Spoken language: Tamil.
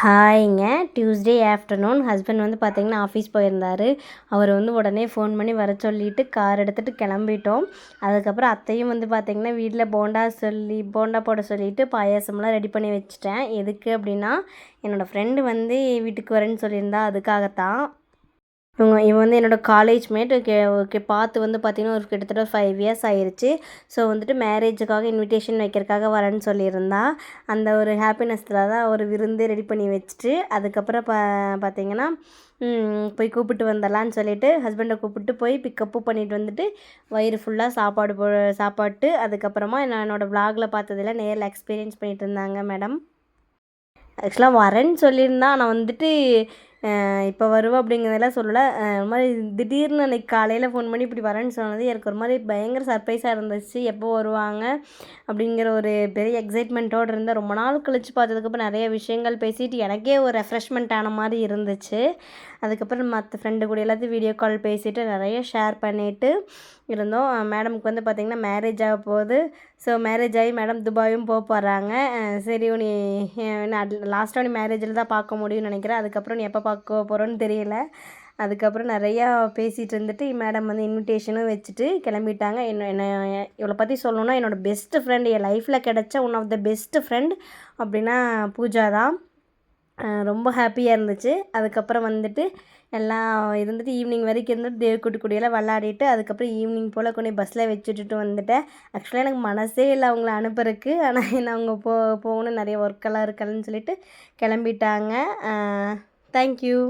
ஹாய்ங்க. டியூஸ்டே ஆஃப்டர்நூன் ஹஸ்பண்ட் வந்து பார்த்திங்கன்னா ஆஃபீஸ் போயிருந்தார். அவர் வந்து உடனே ஃபோன் பண்ணி வர சொல்லிவிட்டு கார் எடுத்துகிட்டு கிளம்பிட்டோம். அதுக்கப்புறம் அத்தையும் வந்து பார்த்திங்கன்னா வீட்டில் போண்டா சொல்லி போண்டா போட சொல்லிவிட்டு பாயாசம்லாம் ரெடி பண்ணி வச்சுட்டேன். எதுக்கு அப்படின்னா என்னோடய ஃப்ரெண்டு வந்து வீட்டுக்கு வரேன்னு சொல்லியிருந்தா அதுக்காகத்தான். இவங்க இவன் வந்து என்னோடய காலேஜ் மேட் ஓகே ஓகே பார்த்து வந்து பார்த்திங்கன்னா ஒரு கிட்டத்தட்ட ஃபைவ் இயர்ஸ் ஆயிடுச்சு ஸோ வந்துட்டு மேரேஜுக்காக இன்விடேஷன் வைக்கிறதுக்காக வரேன்னு சொல்லியிருந்தா. அந்த ஒரு ஹாப்பினஸில் தான் ஒரு விருந்து ரெடி பண்ணி வச்சுட்டு அதுக்கப்புறம் பா பார்த்திங்கன்னா போய் கூப்பிட்டு வந்துடலான்னு சொல்லிட்டு ஹஸ்பண்டை கூப்பிட்டு போய் பிக்கப்பு பண்ணிட்டு வந்துட்டு வயிறு ஃபுல்லாக சாப்பாடு போ சாப்பாட்டு அதுக்கப்புறமா நான் என்னோடய வ்ளாகில் பார்த்ததில் நேரில் எக்ஸ்பீரியன்ஸ் பண்ணிகிட்டு இருந்தாங்க மேடம் ஆக்சுவலாக வரேன்னு சொல்லியிருந்தா நான் வந்துட்டு இப்போ வருவோம் அப்படிங்கிறதெல்லாம் சொல்லலை. ஒரு மாதிரி திடீர்னு அன்றைக்கி காலையில் ஃபோன் பண்ணி இப்படி வரேன்னு சொன்னது எனக்கு ஒரு மாதிரி பயங்கர சர்ப்ரைஸாக இருந்துச்சு. எப்போ வருவாங்க அப்படிங்கிற ஒரு பெரிய எக்ஸைட்மெண்ட்டோடு இருந்தேன். ரொம்ப நாள் கழித்து பார்த்ததுக்கப்புறம் நிறைய விஷயங்கள் பேசிட்டு எனக்கே ஒரு ரெஃப்ரெஷ்மெண்ட் ஆன மாதிரி இருந்துச்சு. அதுக்கப்புறம் மற்ற ஃப்ரெண்டு கூட எல்லாத்தையும் வீடியோ கால் பேசிவிட்டு நிறைய ஷேர் பண்ணிவிட்டு இருந்தோம். மேடமுக்கு வந்து பார்த்திங்கன்னா மேரேஜ் ஆக போகுது. ஸோ மேரேஜ் ஆகி மேடம் துபாயும் போக போகிறாங்க சரி நீ லாஸ்ட்டாக நீ மேரேஜில் தான் பார்க்க முடியும்னு நினைக்கிறேன். அதுக்கப்புறம் நீ எப்போ பார்க்க போகிறோன்னு தெரியல. அதுக்கப்புறம் நிறையா பேசிகிட்டு இருந்துட்டு மேடம் வந்து இன்விடேஷனும் வச்சுட்டு கிளம்பிட்டாங்க. என்ன என்ன இவளை பற்றி சொல்லணுன்னா என்னோடய பெஸ்ட்டு ஃப்ரெண்டு என் லைஃப்பில் கிடச்ச one of the best friend அப்படின்னா பூஜா தான். ரொம்ப ஹாப்பியாக இருந்துச்சு. அதுக்கப்புறம் வந்துட்டு எல்லாம் இருந்துட்டு ஈவினிங் வரைக்கும் இருந்துட்டு தேவக்குட்டி குடியெல்லாம் விளாடிட்டு அதுக்கப்புறம் ஈவினிங் போல் கொண்டு பஸ்ஸில் வச்சுட்டுட்டு வந்துட்டேன். ஆக்சுவலாக எனக்கு மனசே இல்லை அவங்கள அனுப்புறதுக்கு. ஆனால் என்ன அவங்க போ போகணும். நிறைய ஒர்க்கெல்லாம் இருக்கலன்னு சொல்லிட்டு கிளம்பிட்டாங்க. தேங்க்யூ